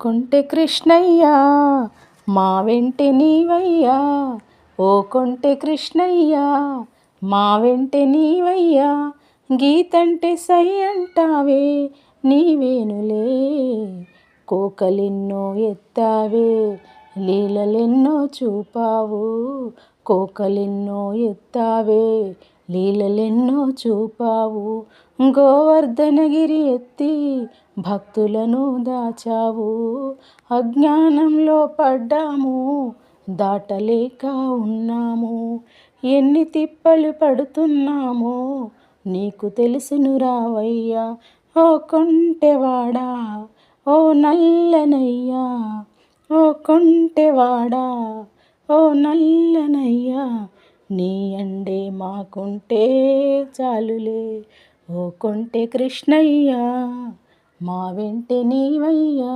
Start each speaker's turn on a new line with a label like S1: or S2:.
S1: కొంటె కృష్ణయ్య మా వెంటే నీవయ్యా. ఓ కొంటె కృష్ణయ్య మా వెంటే నీవయ్యా. గీతంటే సై అంటావే నీవేనులే. కోకలెన్నో ఎత్తావే లీలలెన్నో చూపావు. కోకలెన్నో ఎత్తావే లీలలెన్నో చూపావు గోవర్ధనగిరి ఎత్తి భక్తులను దాచావు. అజ్ఞానంలో పడ్డాము దాటలేక ఉన్నాము. ఎన్ని తిప్పలు పడుతున్నామో నీకు తెలుసును రావయ్యా. ఓ కొంటెవాడా ఓ నల్లనయ్యా. ఓ కొంటెవాడా ఓ నల్లనయ్యా. నీ అండే మాకుంటే చాలులే. ఓ కొంటే కృష్ణయ్య మా వెంటే నీవయ్యా.